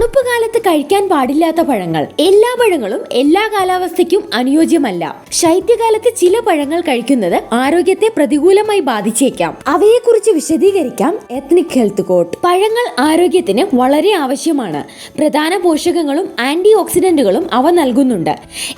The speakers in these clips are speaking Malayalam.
തണുപ്പ് കാലത്ത് കഴിക്കാൻ പാടില്ലാത്ത പഴങ്ങൾ. എല്ലാ പഴങ്ങളും എല്ലാ കാലാവസ്ഥയ്ക്കും അനുയോജ്യമല്ല. ശൈത്യകാലത്ത് ചില പഴങ്ങൾ കഴിക്കുന്നത് ആരോഗ്യത്തെ പ്രതികൂലമായി ബാധിച്ചേക്കാം. അവയെക്കുറിച്ച് വിശദീകരിക്കാം എത്നിക് ഹെൽത്ത് കോട്ട് പഴങ്ങൾ ആരോഗ്യത്തിന് വളരെ ആവശ്യമാണ്. പ്രധാന പോഷകങ്ങളും ആന്റി ഓക്സിഡന്റുകളും അവ നൽകുന്നുണ്ട്.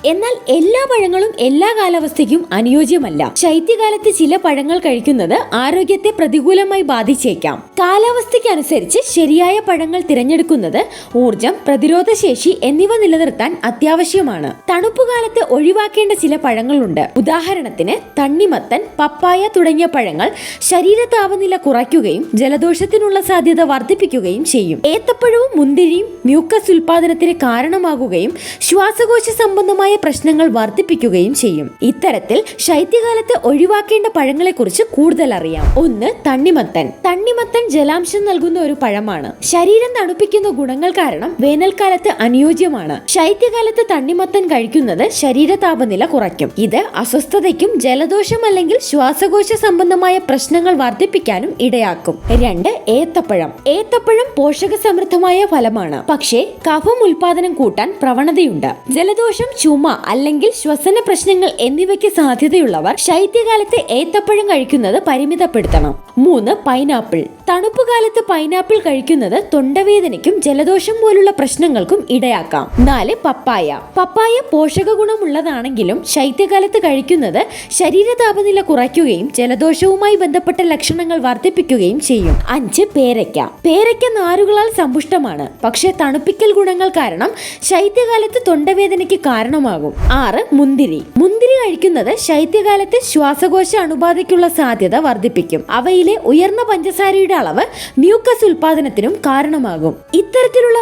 എന്നാൽ എല്ലാ പഴങ്ങളും എല്ലാ കാലാവസ്ഥയ്ക്കും അനുയോജ്യമല്ല. ശൈത്യകാലത്ത് ചില പഴങ്ങൾ കഴിക്കുന്നത് ആരോഗ്യത്തെ പ്രതികൂലമായി ബാധിച്ചേക്കാം. കാലാവസ്ഥയ്ക്കനുസരിച്ച് ശരിയായ പഴങ്ങൾ തിരഞ്ഞെടുക്കുന്നത് ഊർജം പ്രതിരോധശേഷി എന്നിവ നിലനിർത്താൻ അത്യാവശ്യമാണ്. തണുപ്പുകാലത്ത് ഒഴിവാക്കേണ്ട ചില പഴങ്ങളുണ്ട്. ഉദാഹരണത്തിന് തണ്ണിമത്തൻ പപ്പായ തുടങ്ങിയ പഴങ്ങൾ ശരീര താപനില കുറയ്ക്കുകയും ജലദോഷത്തിനുള്ള സാധ്യത വർദ്ധിപ്പിക്കുകയും ചെയ്യും. ഏത്തപ്പഴവും മുന്തിരിയും മ്യൂക്കസ് ഉൽപാദനത്തിന് കാരണമാകുകയും ശ്വാസകോശ സംബന്ധമായ പ്രശ്നങ്ങൾ വർദ്ധിപ്പിക്കുകയും ചെയ്യും. ഇത്തരത്തിൽ ശൈത്യകാലത്ത് ഒഴിവാക്കേണ്ട പഴങ്ങളെക്കുറിച്ച് കൂടുതൽ അറിയാം. ഒന്ന് തണ്ണിമത്തൻ. തണ്ണിമത്തൻ ജലാംശം നൽകുന്ന ഒരു പഴമാണ്. ശരീരം തണുപ്പിക്കുന്ന ഗുണങ്ങൾ കാരണം വേനൽക്കാലത്ത് അനുയോജ്യമാണ്. ശൈത്യകാലത്ത് തണ്ണിമത്തൻ കഴിക്കുന്നത് ശരീര താപനില കുറയ്ക്കും. ഇത് അസ്വസ്ഥതയ്ക്കും ജലദോഷം അല്ലെങ്കിൽ ശ്വാസകോശ സംബന്ധമായ പ്രശ്നങ്ങൾ വർദ്ധിപ്പിക്കാനും ഇടയാക്കും. രണ്ട് ഏത്തപ്പഴം. ഏത്തപ്പഴം പോഷക സമൃദ്ധമായ ഫലമാണ്. പക്ഷേ കഫം ഉൽപാദനം കൂട്ടാൻ പ്രവണതയുണ്ട്. ജലദോഷം ചുമ അല്ലെങ്കിൽ ശ്വസന പ്രശ്നങ്ങൾ എന്നിവയ്ക്ക് സാധ്യതയുള്ളവർ ശൈത്യകാലത്ത് ഏത്തപ്പഴം കഴിക്കുന്നത് പരിമിതപ്പെടുത്തണം. മൂന്ന് പൈനാപ്പിൾ. തണുപ്പ് കാലത്ത് പൈനാപ്പിൾ കഴിക്കുന്നത് തൊണ്ടവേദനയ്ക്കും ജലദോഷം പോലുള്ള പ്രശ്നങ്ങൾക്കും ഇടയാക്കാം. നാല് പപ്പായ. പപ്പായ പോഷക ഗുണമുള്ളതാണെങ്കിലും ശൈത്യകാലത്ത് കഴിക്കുന്നത് ശരീര താപനില കുറയ്ക്കുകയും ജലദോഷവുമായി ബന്ധപ്പെട്ട ലക്ഷണങ്ങൾ വർദ്ധിപ്പിക്കുകയും ചെയ്യും. അഞ്ച് പേരയ്ക്ക. പേരയ്ക്ക നാരുകളാൽ സമ്പുഷ്ടമാണ്. പക്ഷേ തണുപ്പിക്കൽ ഗുണങ്ങൾ കാരണം ശൈത്യകാലത്ത് തൊണ്ടവേദനയ്ക്ക് കാരണമാകും. ആറ് മുന്തിരി. മുന്തിരി കഴിക്കുന്നത് ശൈത്യകാലത്ത് ശ്വാസകോശ അണുബാധയ്ക്കുള്ള സാധ്യത വർദ്ധിപ്പിക്കും. അവയിലെ ഉയർന്ന പഞ്ചസാരയുടെ അളവ് മ്യൂക്കസ് ഉൽപാദനത്തിനും കാരണമാകും. ഇത്തരത്തിലുള്ള